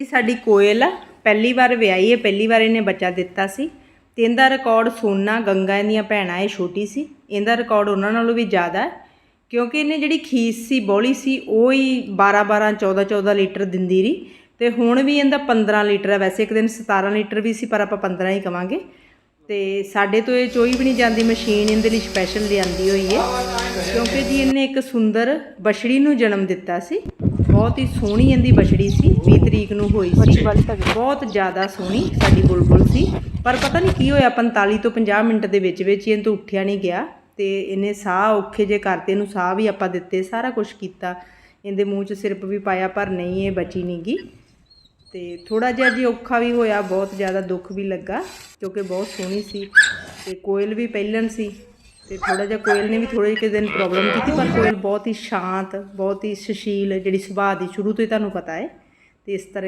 ਇਹ ਸਾਡੀ ਕੋਇਲ ਆ, ਪਹਿਲੀ ਵਾਰ ਵਿਆਹੀ ਹੈ, ਪਹਿਲੀ ਵਾਰ ਇਹਨੇ ਬੱਚਾ ਦਿੱਤਾ ਸੀ ਤੇ ਇਹਦਾ ਰਿਕਾਰਡ ਸੋਨਾ, ਗੰਗਾ ਇਹਦੀਆਂ ਭੈਣਾਂ, ਇਹ ਛੋਟੀ ਸੀ। ਇਹਦਾ ਰਿਕਾਰਡ ਉਹਨਾਂ ਨਾਲੋਂ ਵੀ ਜ਼ਿਆਦਾ ਹੈ, ਕਿਉਂਕਿ ਇਹਨੇ ਜਿਹੜੀ ਖੀਸ ਸੀ, ਬੋਲੀ ਸੀ, ਉਹ ਹੀ 12 12 14 14 ਲੀਟਰ ਦਿੰਦੀ ਰਹੀ ਤੇ ਹੁਣ ਵੀ ਇਹਦਾ 15 ਲੀਟਰ ਹੈ। ਵੈਸੇ ਇੱਕ ਦਿਨ 17 ਲੀਟਰ ਵੀ ਸੀ, ਪਰ ਆਪਾਂ 15 ਹੀ ਕਵਾਂਗੇ। ਤੇ ਸਾਡੇ ਤੋਂ ਇਹ ਚੋਈ ਵੀ ਨਹੀਂ ਜਾਂਦੀ ਮਸ਼ੀਨ, ਇਹਦੇ ਲਈ ਸਪੈਸ਼ਲ ਲਿਆਂਦੀ ਹੋਈ ਹੈ। ਕਿਉਂਕਿ ਜੀ ਇਹਨੇ ਇੱਕ ਸੁੰਦਰ ਬਛੜੀ ਨੂੰ ਜਨਮ ਦਿੱਤਾ ਸੀ। ਬਹੁਤ ਹੀ ਸੋਹਣੀ ਇਹਦੀ ਬਛੜੀ ਸੀ 20 ਤਰੀਕ ਨੂੰ ਹੋਈ ਸੀ। ਬਹੁਤ ਜ਼ਿਆਦਾ ਸੋਹਣੀ ਸਾਡੀ ਬੁਲਬੁਲ ਸੀ। ਪਰ ਪਤਾ ਨਹੀਂ ਕੀ ਹੋਇਆ 45 ਤੋਂ 50 ਮਿੰਟ ਦੇ ਵਿੱਚ ਵਿੱਚ ਇਹ ਤੋਂ ਉੱਠਿਆ ਨਹੀਂ ਗਿਆ ਤੇ ਇਹਨੇ ਸਾਹ ਔਖੇ ਜੇ ਕਰਤੇ ਇਹਨੂੰ ਸਾਹ ਵੀ ਆਪਾਂ ਦਿੱਤੇ ਸਾਰਾ ਕੁਝ ਕੀਤਾ। ਇਹਦੇ ਮੂੰਹ 'ਚ ਸਿਰਪ ਵੀ ਪਾਇਆ ਪਰ ਨਹੀਂ ਇਹ ਬਚੀ ਨਹੀਂਗੀ ਤੇ ਥੋੜਾ ਜਿਹਾ ਜੀ ਔਖਾ ਵੀ ਹੋਇਆ ਬਹੁਤ ਜ਼ਿਆਦਾ ਦੁੱਖ ਵੀ ਲੱਗਾ ਕਿਉਂਕਿ ਬਹੁਤ ਸੋਹਣੀ ਸੀ। ਤੇ ਕੋਇਲ ਵੀ ਪਹਿਲਣ ਸੀ। ਤੇ ਥੋੜਾ ਜਿਹਾ ਕੋਇਲ ਨੇ ਵੀ ਥੋੜੇ ਜਿਹੇ ਦਿਨ ਪ੍ਰੋਬਲਮ ਕੀਤੀ, ਪਰ ਕੋਇਲ ਬਹੁਤ ਹੀ ਸ਼ਾਂਤ, ਬਹੁਤ ਹੀ ਸੁਸ਼ੀਲ, ਜਿਹੜੀ ਸੁਭਾਅ ਦੀ ਸ਼ੁਰੂ ਤੋਂ ਹੀ ਤੁਹਾਨੂੰ ਪਤਾ ਹੈ, ਤੇ ਇਸ ਤਰ੍ਹਾਂ